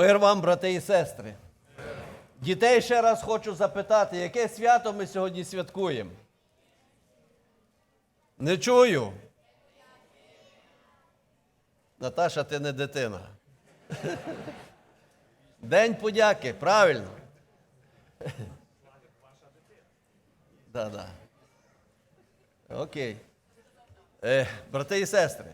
Мир вам, брати і сестри. Дітей ще раз хочу запитати, яке свято ми сьогодні святкуємо? Не чую. Наташа, ти не дитина. День подяки, правильно. Да, да. Окей. Е, брати і сестри.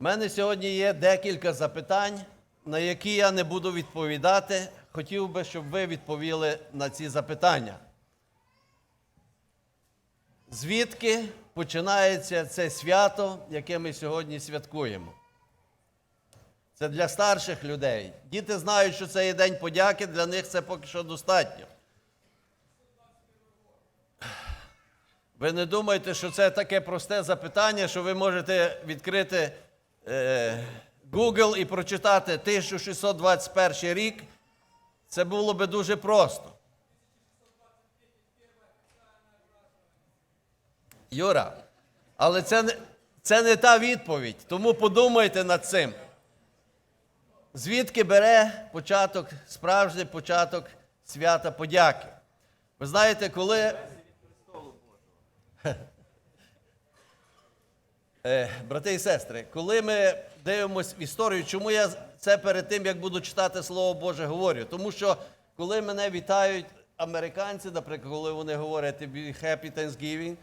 У мене сьогодні є декілька запитань, на які я не буду відповідати. Хотів би, щоб ви відповіли на ці запитання. Звідки починається це свято, яке ми сьогодні святкуємо? Це для старших людей. Діти знають, що це є День подяки, для них це поки що достатньо. Ви не думайте, що це таке просте запитання, що ви можете відкрити Google і прочитати 1621 рік. Це було би дуже просто. Юра, але це не, це не та відповідь, тому подумайте над цим. Звідки бере початок, справжній початок свята подяки? Ви знаєте, коли. Брати і сестри, коли ми дивимося в історію, чому я це перед тим, як буду читати Слово Боже, говорю? Тому що коли мене вітають американці, наприклад, коли вони говорять Happy Thanksgiving,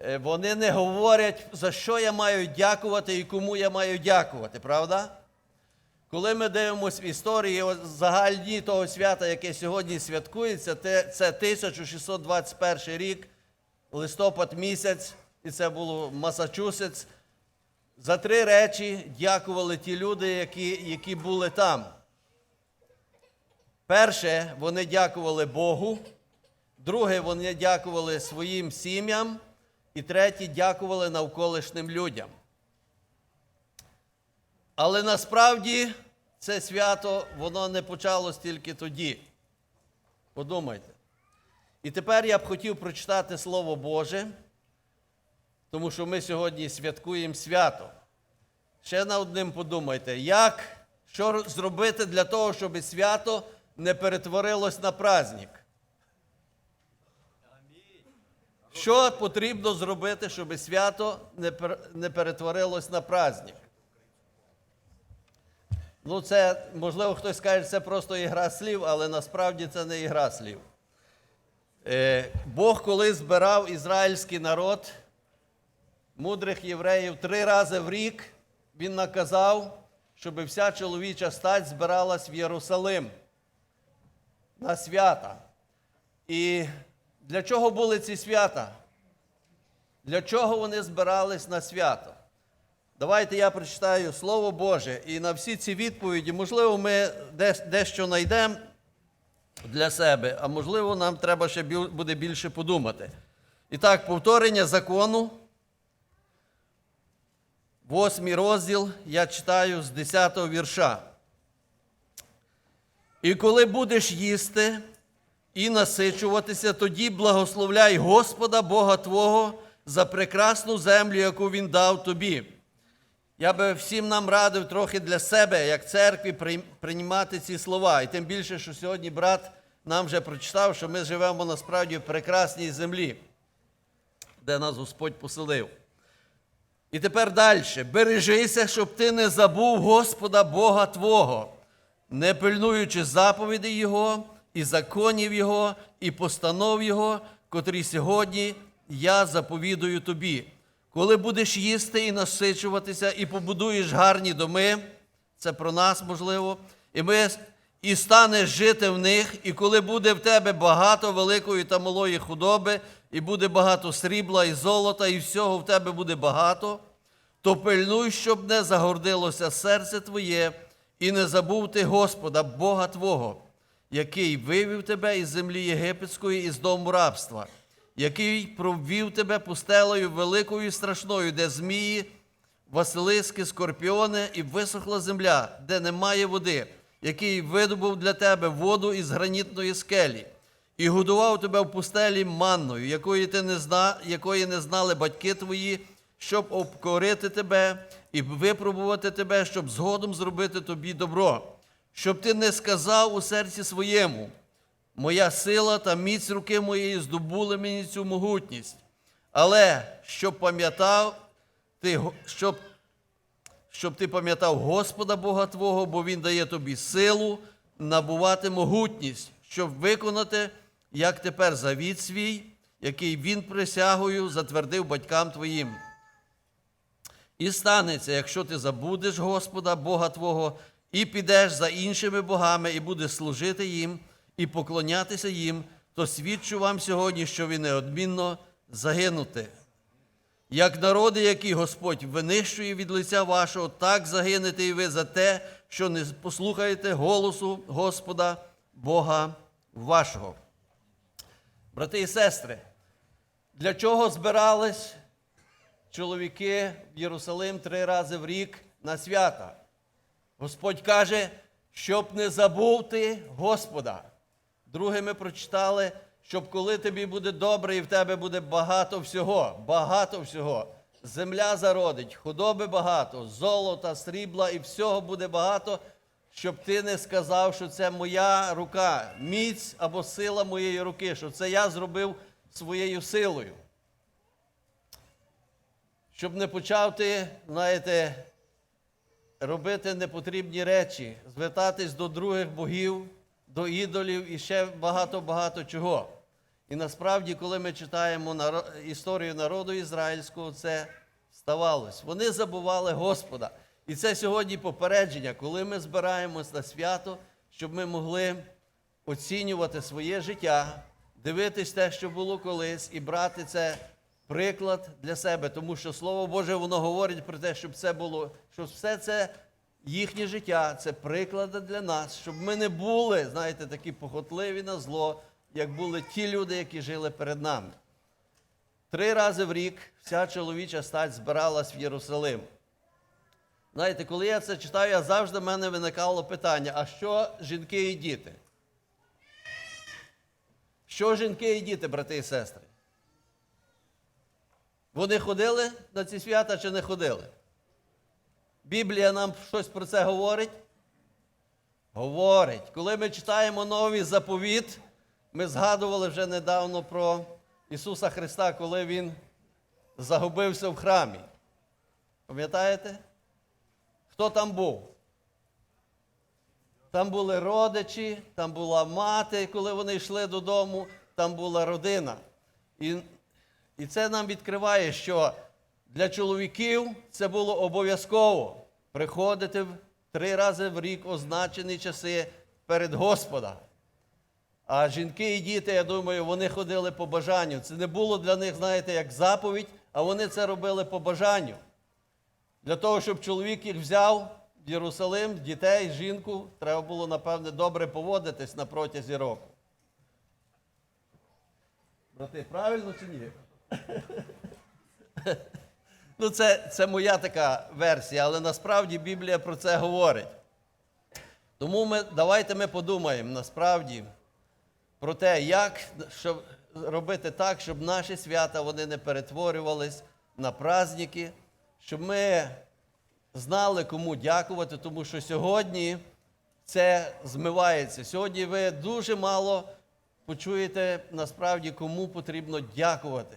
е, вони не говорять, за що я маю дякувати і кому я маю дякувати, правда? Коли ми дивимося в історії загальні того свята, яке сьогодні святкується, це 1621 рік, листопад місяць, і це було Масачусетс. За три речі дякували ті люди, які, які були там. Перше, вони дякували Богу. Друге, вони дякували своїм сім'ям. І третє, дякували навколишнім людям. Але насправді це свято воно не почалось тільки тоді. Подумайте. І тепер я б хотів прочитати Слово Боже, тому що ми сьогодні святкуємо свято. Ще на одним подумайте, як, що зробити для того, щоб свято не перетворилось на праздник? Що потрібно зробити, щоб свято не перетворилось на праздник? Ну, це, можливо, хтось скаже, це просто ігра слів, але насправді це не ігра слів. Е, Бог, коли збирав ізраїльський народ, мудрих євреїв, три рази в рік він наказав, щоб вся чоловіча стать збиралась в Єрусалим на свята. І для чого були ці свята? Для чого вони збирались на свято? Давайте я прочитаю Слово Боже, і на всі ці відповіді, можливо, ми дещо знайдемо для себе, а можливо, нам треба ще буде більше подумати. І так, повторення закону, восьмий розділ, я читаю з 10 вірша. І коли будеш їсти і насичуватися, тоді благословляй Господа Бога Твого за прекрасну землю, яку Він дав тобі. Я би всім нам радив трохи для себе, як церкві, приймати ці слова. І тим більше, що сьогодні брат нам вже прочитав, що ми живемо насправді в прекрасній землі, де нас Господь поселив. І тепер далі. Бережися, щоб ти не забув Господа Бога Твого, не пильнуючи заповідей Його, і законів Його, і постанов Його, котрі сьогодні я заповідую тобі. Коли будеш їсти і насичуватися, і побудуєш гарні доми, це про нас можливо, і ми і станеш жити в них, і коли буде в тебе багато великої та малої худоби, і буде багато срібла і золота, і всього в тебе буде багато, то пильнуй, щоб не загордилося серце твоє, і не забув ти Господа, Бога Твого, який вивів тебе із землі єгипетської, із дому рабства, який провів тебе пустелею великою і страшною, де змії, Василиски, скорпіони і висохла земля, де немає води, який видобув для тебе воду із гранітної скелі, і годував тебе в пустелі манною, якої ти не зна, якої не знали батьки твої, щоб обкорити тебе і випробувати тебе, щоб згодом зробити тобі добро, щоб ти не сказав у серці своєму. Моя сила та міць руки моєї здобули мені цю могутність. Але щоб пам'ятав ти, щоб, щоб ти пам'ятав Господа Бога Твого, бо Він дає тобі силу набувати могутність, щоб виконати, як тепер завіт свій, який він присягою затвердив батькам твоїм. І станеться, якщо ти забудеш Господа Бога Твого, і підеш за іншими богами, і будеш служити їм, і поклонятися їм, то свідчу вам сьогодні, що ви неодмінно загинути. Як народи, які Господь винищує від лиця вашого, так загинете і ви за те, що не послухаєте голосу Господа Бога вашого. Брати і сестри, для чого збирались чоловіки в Єрусалим три рази в рік на свята? Господь каже, щоб не забув ти Господа. Друге ми прочитали, щоб коли тобі буде добре і в тебе буде багато всього, багато всього. Земля зародить, худоби багато, золота, срібла і всього буде багато, щоб ти не сказав, що це моя рука, міць або сила моєї руки, що це я зробив своєю силою. Щоб не почав ти, знаєте, робити непотрібні речі, звертатись до других богів, до ідолів і ще багато-багато чого. І насправді, коли ми читаємо історію народу ізраїльського, це ставалось. Вони забували Господа. І це сьогодні попередження, коли ми збираємось на свято, щоб ми могли оцінювати своє життя, дивитись те, що було колись, і брати це приклад для себе, тому що Слово Боже воно говорить про те, щоб це було, щоб все це їхнє життя, це приклади для нас, щоб ми не були, знаєте, такі похотливі на зло, як були ті люди, які жили перед нами. Три рази в рік вся чоловіча стать збиралась в Єрусалим. Знаєте, коли я це читаю, я завжди в мене виникало питання: а що жінки і діти? Що жінки і діти, брати і сестри? Вони ходили на ці свята чи не ходили? Біблія нам щось про це говорить? Говорить. Коли ми читаємо новий заповіт, ми згадували вже недавно про Ісуса Христа, коли Він загубився в храмі. Пам'ятаєте? Хто там був? Там були родичі, там була мати, коли вони йшли додому, там була родина. І, і це нам відкриває, що для чоловіків це було обов'язково приходити в три рази в рік означені часи перед Господа. А жінки і діти, я думаю, вони ходили по бажанню. Це не було для них, знаєте, як заповідь, а вони це робили по бажанню. Для того, щоб чоловік їх взяв в Єрусалим, дітей, жінку, треба було, напевне, добре поводитись на протязі року. Брати, правильно чи ні? Ну, це, це моя така версія, але насправді Біблія про це говорить. Тому ми, давайте ми подумаємо насправді про те, як щоб робити так, щоб наші свята вони не перетворювались на праздники, щоб ми знали, кому дякувати, тому що сьогодні це змивається. Сьогодні ви дуже мало почуєте насправді, кому потрібно дякувати,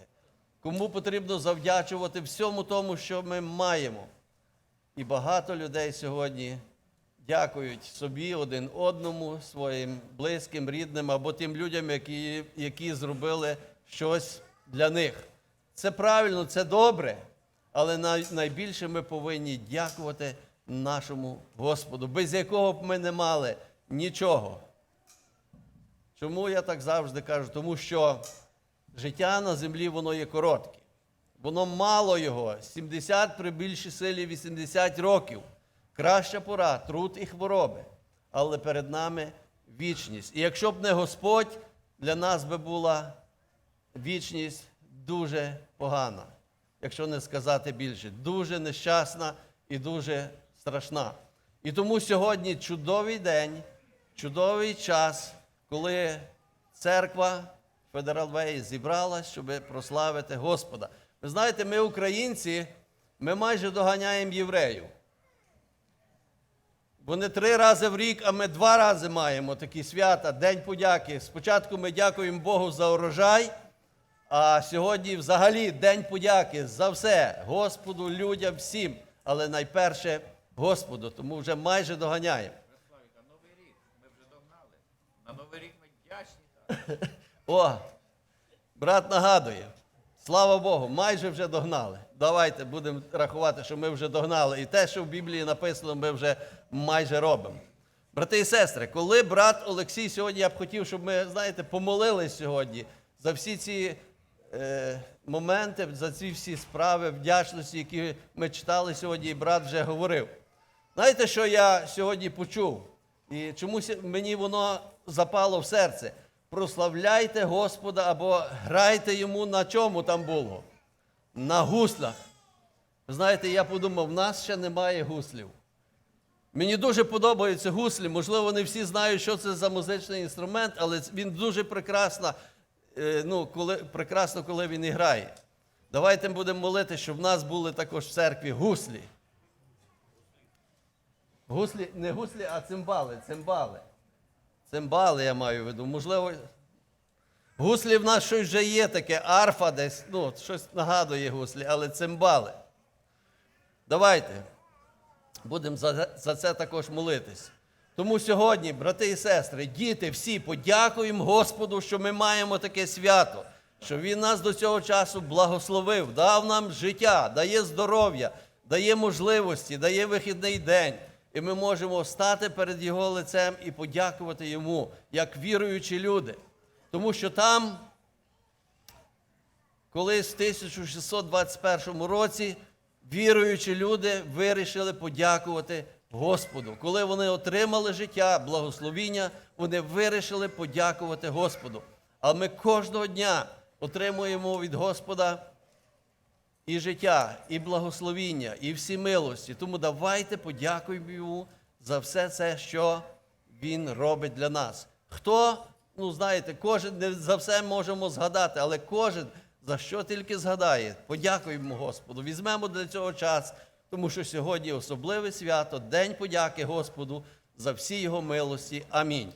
кому потрібно завдячувати всьому тому, що ми маємо. І багато людей сьогодні дякують собі один одному, своїм близьким, рідним або тим людям, які, які зробили щось для них. Це правильно, це добре, але найбільше ми повинні дякувати нашому Господу, без якого б ми не мали нічого. Чому я так завжди кажу? Тому що життя на землі воно є коротке. Воно мало його, 70 при більшій силі 80 років. Краща пора, труд і хвороби. Але перед нами вічність. І якщо б не Господь, для нас би була вічність дуже погана, якщо не сказати більше, дуже нещасна і дуже страшна. І тому сьогодні чудовий день, чудовий час, коли церква Федерал Вей зібралась, щоб прославити Господа. Ви знаєте, ми, українці, ми майже доганяємо євреїв. Вони три рази в рік, а ми два рази маємо такі свята, День подяки. Спочатку ми дякуємо Богу за урожай, а сьогодні взагалі День подяки за все Господу, людям, всім. Але найперше Господу, тому вже майже доганяємо. Славік, а Новий рік ми вже догнали. На Новий рік ми вдячні. О, брат нагадує. Слава Богу, майже вже догнали. Давайте будемо рахувати, що ми вже догнали. І те, що в Біблії написано, ми вже майже робимо. Брати і сестри, коли брат Олексій сьогодні, я б хотів, щоб ми, знаєте, помолились сьогодні за всі ці е, моменти, за ці всі справи вдячності, які ми читали сьогодні, і брат вже говорив. Знаєте, що я сьогодні почув? І чомусь мені воно запало в серце. Прославляйте Господа або грайте йому на чому там було? На гуслях. Знаєте, я подумав, в нас ще немає гуслів. Мені дуже подобаються гуслі. Можливо, не всі знають, що це за музичний інструмент, але він дуже прекрасно, е, ну, коли, прекрасно, коли він і грає. Давайте будемо молити, щоб в нас були також в церкві гуслі. Гуслі, не гуслі, а цимбали, цимбали. Цимбали я маю в виду. Можливо, гуслі в нас щось вже є таке, арфа десь, ну, щось нагадує гуслі, але цимбали. Давайте будемо за, за це також молитись. Тому сьогодні, брати і сестри, діти, всі подякуємо Господу, що ми маємо таке свято, що Він нас до цього часу благословив, дав нам життя, дає здоров'я, дає можливості, дає вихідний день. І ми можемо стати перед Його лицем і подякувати Йому, як віруючі люди. Тому що там колись в 1621 році віруючі люди вирішили подякувати Господу. Коли вони отримали життя, благословіння, вони вирішили подякувати Господу. А ми кожного дня отримуємо від Господа і життя, і благословіння, і всі милості. Тому давайте подякуємо йому за все це, що він робить для нас. Хто, ну знаєте, кожен не за все можемо згадати, але кожен за що тільки згадає, подякуємо Господу. Візьмемо для цього час, тому що сьогодні особливе свято, День подяки Господу за всі його милості. Амінь.